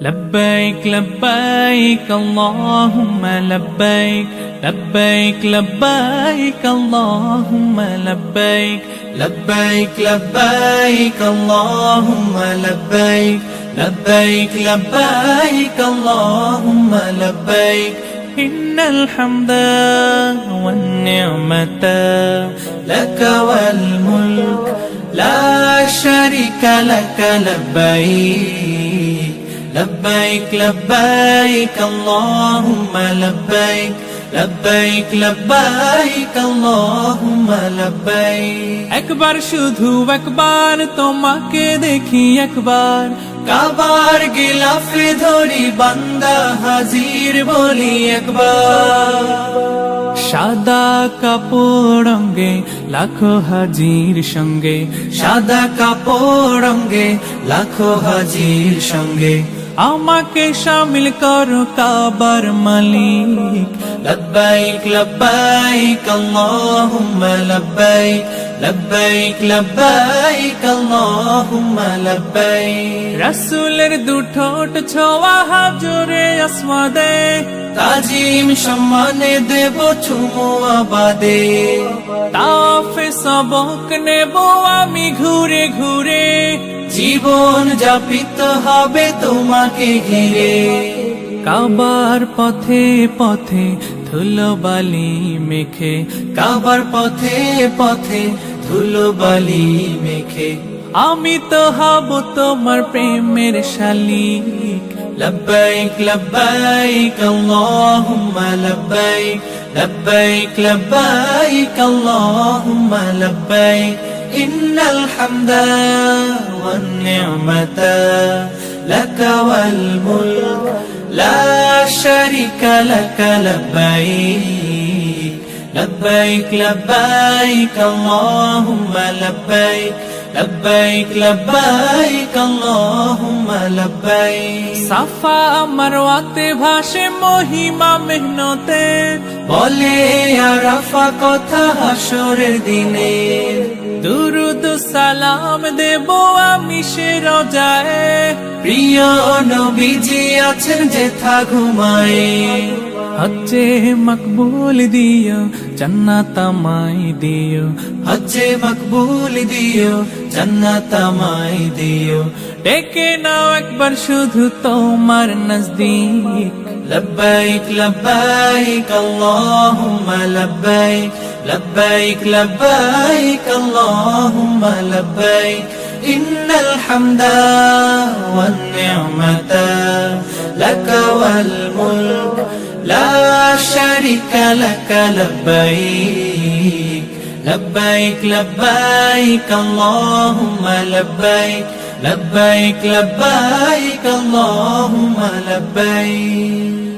لبيك لبيك اللهم لبيك. لبيك لبيك اللهم لبيك. لبيك لبيك اللهم لبيك. لبيك لبيك اللهم لبيك. إن الحمد والنعمة لك والملك. لا شريك لك لبيك. لبيك لبيك اللهم لبيك لبيك لبيك اللهم لبيك একবার শুধু একবার তোমাকে দেখি একবার কাবার গিলাফে ধরি বান্দা হাজির বলি একবার সাদা কাপড় রঙ্গে লাখো হাজির সঙ্গে সাদা কাপড় রঙ্গে লাখো হাজির সঙ্গে আমাকে শামিল করো কাবার মালিক। লব্বাইক লব্বাইক আল্লাহুম্মা লব্বাইক। লব্বাইক লব্বাইক আল্লাহুম্মা লব্বাইক। রাসূলের দুঠোট ছোঁয়া হাজরে আসমাদে তাজিম সম্মানে দেব চুমু আবাদে। তাফে সবক নেব আমি ঘুরে ঘুরে। জীবন যাপিত হবে তোমাকে ঘিরে। কাবার পথে পথে ধুলো বালি মেখে, কাবার পথে পথে ধুলো বালি মেখে। আমি তো হব তোমার প্রেমের শালিক। লব্বাইক লব্বাইক, আল্লাহুম্মা লব্বাইক। লব্বাইক লব্বাইক, আল্লাহুম্মা লব্বাইক। إن الحمد والنعمة لك والملك لا شريك لك لبيك لبيك لبيك اللهم لبيك لبيك لبيك اللهم لبيك সাফা মারওয়াতে ভাসে মহিমা মেহনতে বলে আরাফা কথা হাসরের দিনে দুরুদ সালাম দেব আমি সে রাজায়। প্রিয় নবীজি আছেন যেথা ঘুমায়। হচ্ছে মকবুল দিও জন্নাত তামাই দিও। হচ্ছে মকবুল দিও জন্নাত তামাই দিও। ডেকে নাও একবার শুধু তোমার নজদিক। লব্বাইক লব্বাইক আল্লাহুম্মা লব্বাইক। لبيك لبيك اللهم لبيك إن الحمد والنعمة لك والملك لا شريك لك لبيك لبيك لبيك اللهم لبيك لبيك لبيك اللهم لبيك.